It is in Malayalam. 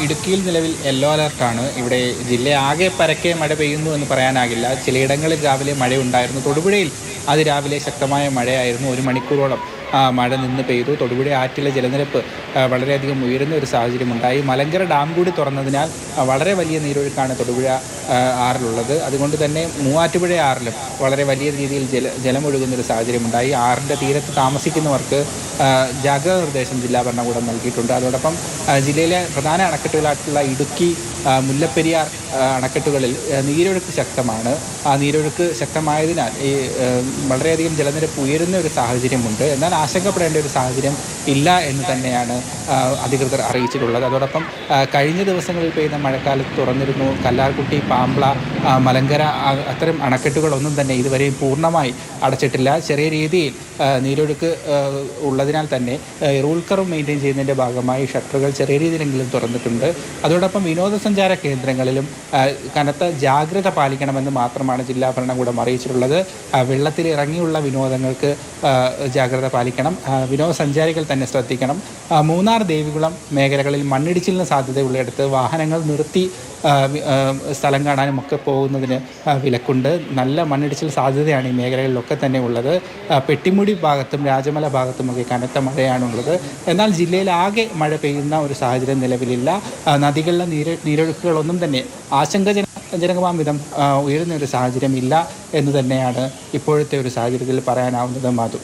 ഇടുക്കിയിൽ നിലവിൽ യെല്ലോ അലർട്ടാണ് ഇവിടെ ജില്ല ആകെ പരക്കെ മഴ പെയ്യുന്നു എന്ന് പറയാനാകില്ല. ചിലയിടങ്ങളിൽ രാവിലെ മഴയുണ്ടായിരുന്നു. തൊടുപുഴയിൽ അത് രാവിലെ ശക്തമായ മഴയായിരുന്നു ഒരു മണിക്കൂറോളം. മഴ നിന്ന് പെയ്തു. തൊടുപുഴ ആറ്റിലെ ജലനിരപ്പ് വളരെയധികം ഉയരുന്ന ഒരു സാഹചര്യം ഉണ്ടായി മലങ്കര ഡാം കൂടി തുറന്നതിനാൽ വളരെ വലിയ നീരൊഴുക്കാണ് തൊടുപുഴ ആറിലുള്ളത്. അതുകൊണ്ട് തന്നെ മൂവാറ്റുപുഴ ആറിലും വളരെ വലിയ രീതിയിൽ ജല ജലമൊഴുകുന്ന ഒരു സാഹചര്യമുണ്ടായി. ആറിന്റെ തീരത്ത് താമസിക്കുന്നവർക്ക് ജാഗ്രത നിർദ്ദേശം ജില്ലാ ഭരണകൂടം നൽകിയിട്ടുണ്ട്. അതോടൊപ്പം ജില്ലയിലെ പ്രധാന അണക്കെട്ടുകളായിട്ടുള്ള ഇടുക്കി മുല്ലപ്പെരിയാർ അണക്കെട്ടുകളിൽ നീരൊഴുക്ക് ശക്തമാണ്. ആ നീരൊഴുക്ക് ശക്തമായതിനാൽ ഈ വളരെയധികം ജലനിരപ്പ് ഉയരുന്ന ഒരു സാഹചര്യമുണ്ട്. എന്നാൽ ആശങ്കപ്പെടേണ്ട ഒരു സാഹചര്യം ഇല്ല എന്ന് തന്നെയാണ് അധികൃതർ അറിയിച്ചിട്ടുള്ളത്. അതോടൊപ്പം കഴിഞ്ഞ ദിവസങ്ങളിൽ പെയ്ത മഴക്കാലത്ത് തുറന്നിരുന്നു കല്ലാർകുട്ടി പാമ്പ്ള മലങ്കര അത്തരം അണക്കെട്ടുകളൊന്നും തന്നെ ഇതുവരെയും പൂർണമായി അടച്ചിട്ടില്ല. ചെറിയ രീതിയിൽ നീരൊഴുക്ക് ഉള്ളതിനാൽ തന്നെ റൂൾ കർവ് മെയിന്റെയിൻ ചെയ്യുന്നതിന്റെ ഭാഗമായി ഷട്ടറുകൾ ചെറിയ രീതിയിലെങ്കിലും തുറന്നിട്ടുണ്ട്. അതോടൊപ്പം വിനോദസഞ്ചാര കേന്ദ്രങ്ങളിലും കനത്ത ജാഗ്രത പാലിക്കണമെന്ന് മാത്രമാണ് ജില്ലാ ഭരണകൂടം അറിയിച്ചിട്ടുള്ളത്. വെള്ളത്തിൽ ഇറങ്ങിയുള്ള വിനോദങ്ങൾക്ക് ജാഗ്രത പാലിക്കണം. വിനോദസഞ്ചാരികൾ തന്നെ ശ്രദ്ധിക്കണം. മൂന്നാർ ദേവികുളം മേഖലകളിൽ മണ്ണിടിച്ചിലിന് സാധ്യതയുള്ളിടത്ത് വാഹനങ്ങൾ നിർത്തി സ്ഥലം കാണാനും ഒക്കെ പോകുന്നതിന് വിലക്കുണ്ട്. നല്ല മണ്ണിടിച്ചിൽ സാധ്യതയാണ് ഈ മേഖലകളിലൊക്കെ തന്നെ ഉള്ളത്. ആ, പെട്ടിമുടി ഭാഗത്തും രാജമല ഭാഗത്തുമൊക്കെ കനത്ത മഴയാണുള്ളത്. എന്നാൽ ജില്ലയിൽ ആകെ മഴ പെയ്യുന്ന ഒരു സാഹചര്യം നിലവിലില്ല. നദികളിലെ നീര നീരൊഴുക്കുകളൊന്നും തന്നെ ആശങ്കജന ജനകമാം വിധം ഉയരുന്ന ഒരു സാഹചര്യം ഇല്ല എന്ന് തന്നെയാണ് ഇപ്പോഴത്തെ ഒരു സാഹചര്യത്തിൽ പറയാനാവുന്നത് മാധു.